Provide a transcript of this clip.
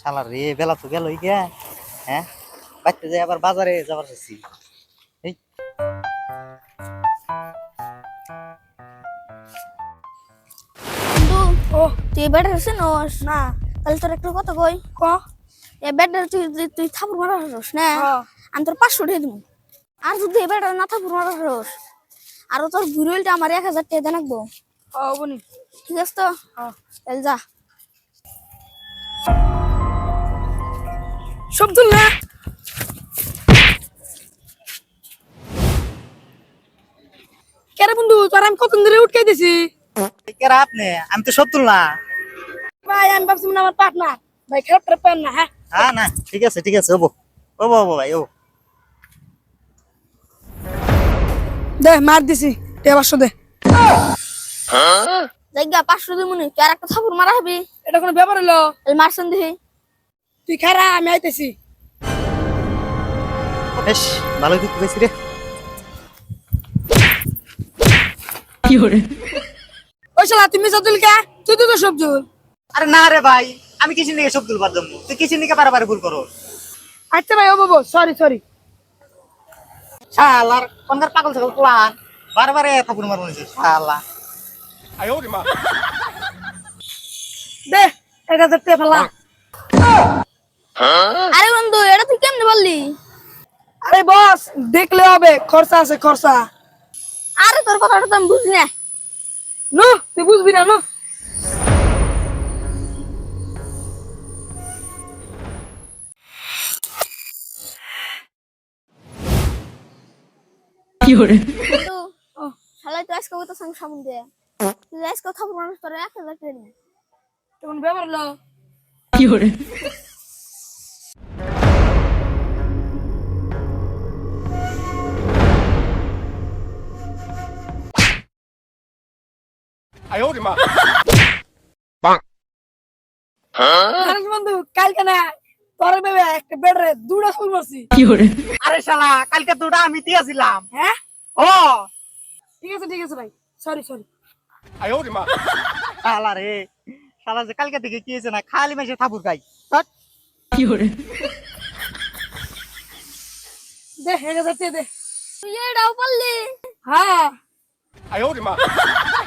শালা রে বেলা তো গেল গিয়া হ্যাঁ? বাইতে যাই আবার বাজারে যাবার এই। ও তুই ব্যাটার আছে নোস না। তাহলে তোর একটা কথা কই। ক? এ ব্যাটার তুই তুই- তুই থাপুর মারা হস না? আমি তোর পাঁচশো দিয়ে দিব আর যদি এ ব্যাটার না থাপুর মারা হস আর তোর ঘুরিলটা আমার এক হাজার টাকা বনি ঠিক আছে তো? তাহলে যা। না কেরে বন্ধু তোর আমি কতদিন ধরে উঠকে দিছি? কেরা আপনি? আমি তো না ভাই আমি ভাবছিলাম না আমার পার্টনার ভাই খারাপ ট্রাপ পান না হ্যাঁ? হ্যাঁ না ঠিক আছে ঠিক আছে ওবো ওবো ওবো ভাই ও দে মার দিছি। দে পাঁচশো দে জায়গা পাঁচশো দিব নি তুই আর একটা থাপুর মারা হবি। এটা কোনো ব্যাপার হলো? মারছেন দেখি। তুই খারা আমি আইতেছি। বেশ দুঃখ পেয়েছি রে। ওই শালা তুমি সতুল কে? তুই তো সবজুল আরে না রে ভাই আমি কিসের নিকে সব তুলবার জন্য। তুই কিসের নিকে বারবার ভুল করো। আচ্ছা ভাই ও বাবু সরি সরি শালার কোনকার পাগল ছাগল প্লান বারবার এ থাকুন মারবো শালা। দে এক হাজার টাকা ফেলা আরে বন্ধু এটা তুই কেমনে বললি আরে বস দেখলে হবে খরচা আছে খরচা। আরে তোর কথাটা তো আমি বুঝি না। নো তুই বুঝবি না নো। কিন্তু শালাই তুই আজকে তো সঙ্গে সামন দে। তুই আজকে থাপুর মানুষ তোর এক হাজার টাকা দিবি। তখন ব্যাপার হলো? জানিস কালকে না তোর ভেবে একটা বেডরে দুটা ফুল মারছি আরে শালা কালকে দুটা আমি দিয়েছিলাম হ্যাঁ? ও। ঠিক আছে ঠিক আছে ভাই। সরি সরি মা। শালা রে। শালা যে কালকে থেকে কি হয়েছে না খালি মেসে থাপুর খাই। হাট। দে এক হাজার টাকা দে তুই এটাও পারলি? হ্যাঁ।